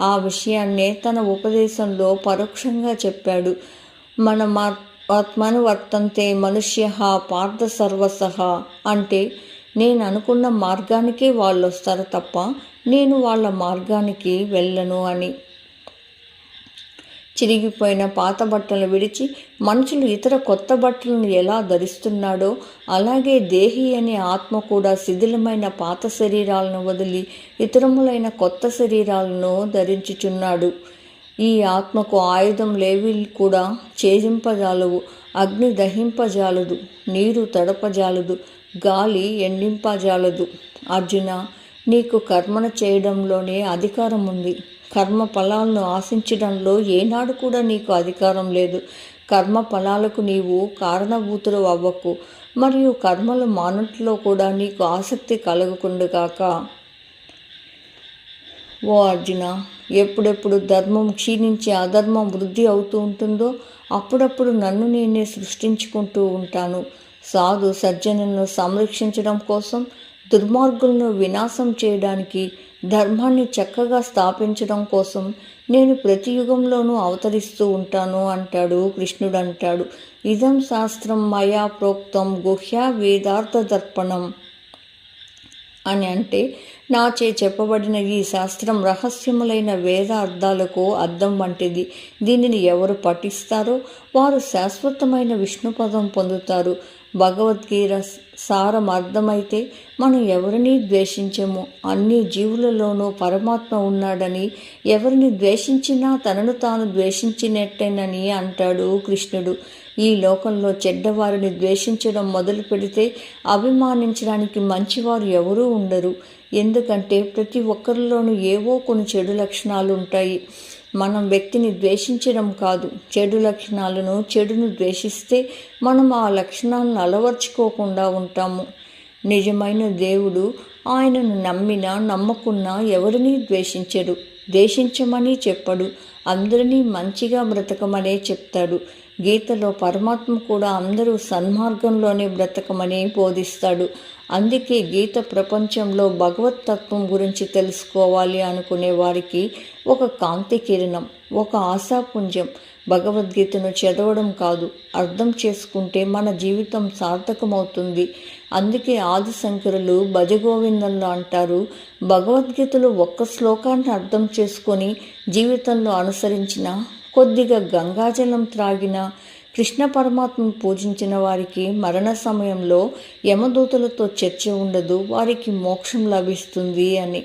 ఆ విషయాన్నే తన ఉపదేశంలో పరోక్షంగా చెప్పాడు. మన ఆత్మను వర్తంతే మనుష్య పార్థ సర్వసహ అంటే నేను అనుకున్న మార్గానికే వాళ్ళు వస్తారు తప్ప నేను వాళ్ళ మార్గానికి వెళ్ళను అని. చిరిగిపోయిన పాత బట్టలు విడిచి మనుషులు ఇతర కొత్త బట్టలను ఎలా ధరిస్తున్నాడో అలాగే దేహి అనే ఆత్మ కూడా శిథిలమైన పాత శరీరాలను వదిలి ఇతరములైన కొత్త శరీరాలను ధరించుచున్నాడు. ఈ ఆత్మకు ఆయుధం లేవి కూడా ఛేదింపజాలవు అగ్ని దహింపజాలదు నీరు తడపజాలదు గాలి ఎండింపజాలదు. అర్జున నీకు కర్మను చేయడంలోనే అధికారం ఉంది కర్మ ఫలాలను ఆశించడంలో ఏనాడు కూడా నీకు అధికారం లేదు. కర్మ ఫలాలకు నీవు కారణభూతులు అవ్వకు మరియు కర్మలు మానట్లో కూడా నీకు ఆసక్తి కలుగుకుండుగాక. ఓ అర్జున ఎప్పుడెప్పుడు ధర్మం క్షీణించి అధర్మం వృద్ధి అవుతూ ఉంటుందో అప్పుడప్పుడు నన్ను నేనే సృష్టించుకుంటూ ఉంటాను. సాధు సజ్జనులను సంరక్షించడం కోసం దుర్మార్గులను వినాశం చేయడానికి ధర్మాన్ని చక్కగా స్థాపించడం కోసం నేను ప్రతి యుగంలోనూ అవతరిస్తూ ఉంటాను అంటాడు కృష్ణుడు అంటాడు ఇదం శాస్త్రం మయా ప్రోక్తం గుహ్య వేదార్థ దర్పణం. అని అంటే నాచే చెప్పబడిన ఈ శాస్త్రం రహస్యములైన వేద అర్థాలకు అర్థం వంటిది. దీనిని ఎవరు పఠిస్తారో వారు శాశ్వతమైన విష్ణుపదం పొందుతారు. భగవద్గీత సారం అర్థమైతే మనం ఎవరిని ద్వేషించము? అన్ని జీవులలోనూ పరమాత్మ ఉన్నాడని ఎవరిని ద్వేషించినా తనను తాను ద్వేషించినట్టేనని అంటాడు కృష్ణుడు. ఈ లోకంలో చెడ్డవారిని ద్వేషించడం మొదలు పెడితే అభిమానించడానికి మంచివారు ఎవరూ ఉండరు. ఎందుకంటే ప్రతి ఒక్కరిలోనూ ఏవో కొన్ని చెడు లక్షణాలు ఉంటాయి మనం వ్యక్తిని ద్వేషించడం కాదు. చెడు లక్షణాలను చెడును ద్వేషిస్తే మనం ఆ లక్షణాలను అలవర్చుకోకుండా ఉంటాము. నిజమైన దేవుడు ఆయనను నమ్మినా నమ్మకున్నా ఎవరినీ ద్వేషించడు. ద్వేషించమని చెప్పడు. అందరినీ మంచిగా బ్రతకమనే చెప్తాడు. గీతలో పరమాత్మ కూడా అందరూ సన్మార్గంలోనే బ్రతకమని బోధిస్తాడు. అందుకే గీత ప్రపంచంలో భగవతత్వం గురించి తెలుసుకోవాలి అనుకునే వారికి ఒక కాంతి కిరణం ఒక ఆశాపుంజం భగవద్గీతను చదవడం కాదు. అర్థం చేసుకుంటే మన జీవితం సార్థకమవుతుంది. అందుకే ఆదిశంకరులు భజగోవిందంలో అంటారు భగవద్గీతలో ఒక్క శ్లోకాన్ని అర్థం చేసుకొని జీవితంలో అనుసరించిన కొద్దిగా గంగాజలం త్రాగిన కృష్ణ పరమాత్మను పూజించిన వారికి మరణ సమయంలో యమదూతలతో చర్చ ఉండదు వారికి మోక్షం లభిస్తుంది అని.